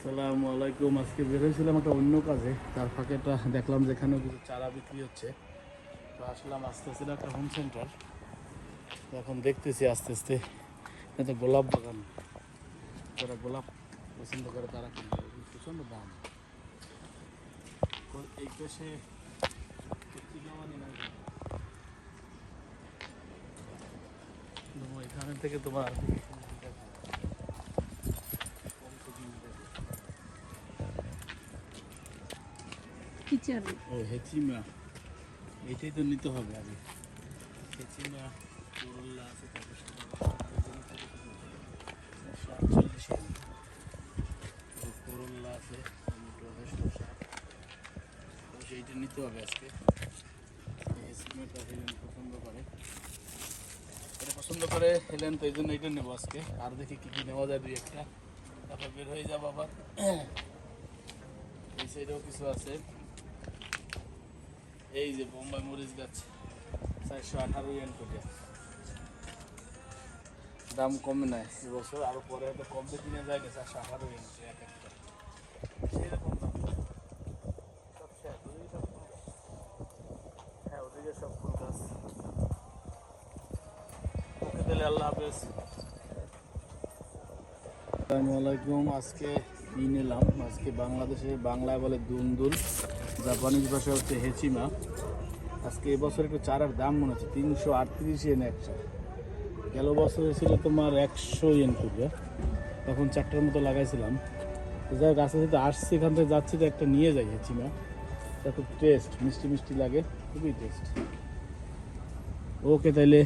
আসসালামু আলাইকুম। আজকে বের হয়েছিলাম একটা অন্য কাজে। তার ফাঁকে একটা দেখলাম যেখানে কিছু চারা বিক্রি হচ্ছে। তো আসলাম আস্তে আস্তে একটা হোম সেন্টার এখন দেখতেছি আস্তে আস্তে। এটা গোলাপ বাগান। যারা গোলাপ পছন্দ করে তারা কিনবে। প্রচণ্ড দাম। এই পাশে এখানে থেকে তোমার ও, হেচিমা। এটাই তো নিতে হবে আগে। হেচিমা, করল্লা আছে আছে টমেটো আছে শসা নিতে হবে আজকে। হেচিমাটা হেলেন পছন্দ করে। এটা পছন্দ করে হেলেন, তো এই জন্য এইটা নেব আজকে। আর দেখি কী কী নেওয়া যায় দুই একটা। তারপর বের হয়ে যাব আবার। এই সাইডেও কিছু আছে। এই যে বোম্বাই মরিচ গাছ, চারশো আঠারো ইয়েন করে। দাম কমে নাই। এবছর আরও পরে হয়তো কমতে কিনে যায় না, চারশো আঠারো ইয়েন এক একটা। সেরকম দাম। হ্যাঁ ওদিকে সব ফুল গাছ। আল্লাহ হাফেজ। আসসালামু আলাইকুম। আজকে কি নিলাম। আজকে বাংলাদেশে বাংলায় বলে দুন্দুল। জাপানিজ ভাষা হচ্ছে হেচিমা। আজকে এবছর একটু চারার দাম মনে হচ্ছে তিনশো আটত্রিশ এন একশো। গেল বছর ছিল তোমার একশো ইয়েন করবে তখন চারটার মতো লাগাইছিলাম। তো যাই আস্তে আস্তে আসছি, এখান থেকে যাচ্ছি তো একটা নিয়ে যাই হেচিমা। এটা খুব টেস্ট মিষ্টি মিষ্টি লাগে, খুবই টেস্ট ওকে তাইলে